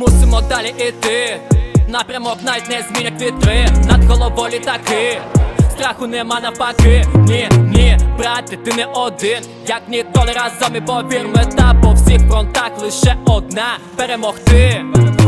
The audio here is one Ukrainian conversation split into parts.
Мусимо далі іти, напрямок навіть не змінять вітри, над головою літаки, страху нема навпаки, ні, ні, брате, ти не один, як ніколи разом і повір, мета по всіх фронтах лише одна перемогти.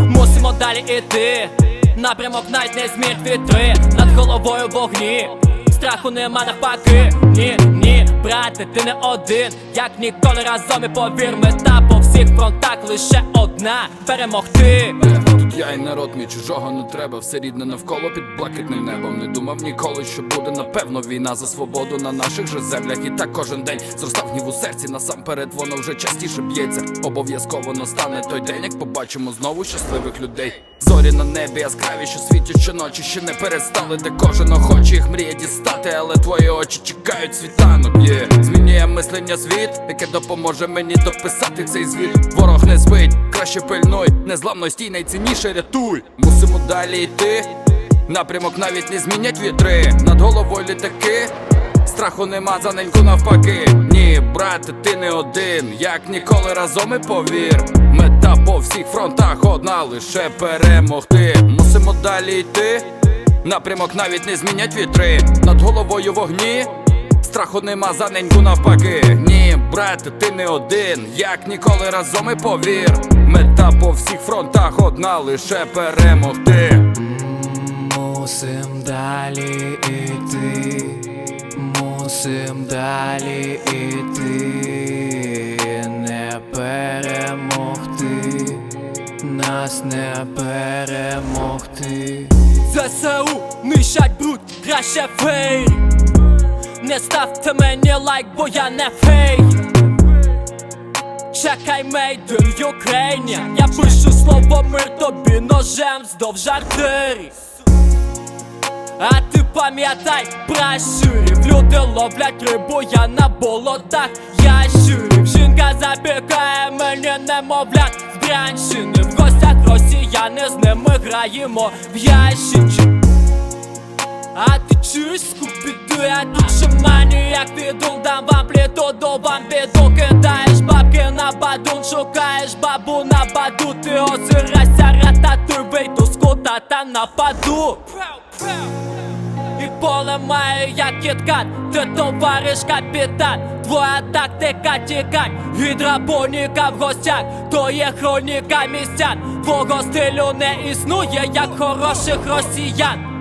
Мусимо далі іти, напрямок навіть не змінять вітри, над головою вогні. Страху нема навпаки, ні, ні, брате, ти не один, як ніколи разом і повір, мета всіх фронтах лише одна перемогти. Тут я і народ мій чужого не треба, все рідне навколо під блакитним небом. Не думав ніколи, що буде напевно війна за свободу на наших же землях. І так кожен день зростав гнів у серці. Насамперед воно вже частіше б'ється. Обов'язково настане той день, як побачимо знову щасливих людей. Зорі на небі яскраві, що світять щоночі, ще не перестали, де кожен охоче їх мріє дістати, але твої очі чекають світанок. Є змінює мислення світ, яке допоможе мені дописати цей звіт. Ворог не спить, краще пильнуй, незламно стій, найцінніше рятуй. Мусимо далі йти. Напрямок навіть не змінять вітри. Над головою літаки. Страху нема за неньку навпаки. Ні, брате, ти не один, як ніколи разом і повір. Мета по всіх фронтах одна лише перемогти. Мусимо далі йти. Напрямок навіть не змінять вітри. Над головою вогні. Страху нема за неньку навпаки. Ні, брате, ти не один, як ніколи разом і повір. Мета по всіх фронтах одна лише перемогти. Мусим далі іти, мусим далі іти, перемогти. ЗСУ нищать бруд, краще фейр Не ставте мені лайк, бо я не фейк. Чекай мейден Україні Я пишу слово мир тобі ножем здовж артерій. А ти пам'ятай про щурів. Люди ловлять рибу, я на болотах ящурів. Жінка запікає мені немовлят з Брянщини граємо в ящичок. А ти чуєш скупіду, я тут шаманю, як відун Дам вам плітоду, вам біду Кидаєш бабки на бадун Шукаєш бабу на баду. Ти озирайся, рататуй, вийду з кута та нападу поле має як кіткат, ти товариш капітан, твоя тактика тікань, гідропоніка в гостях, то є хроніка містян, твого стилю не існує, як хороших росіян.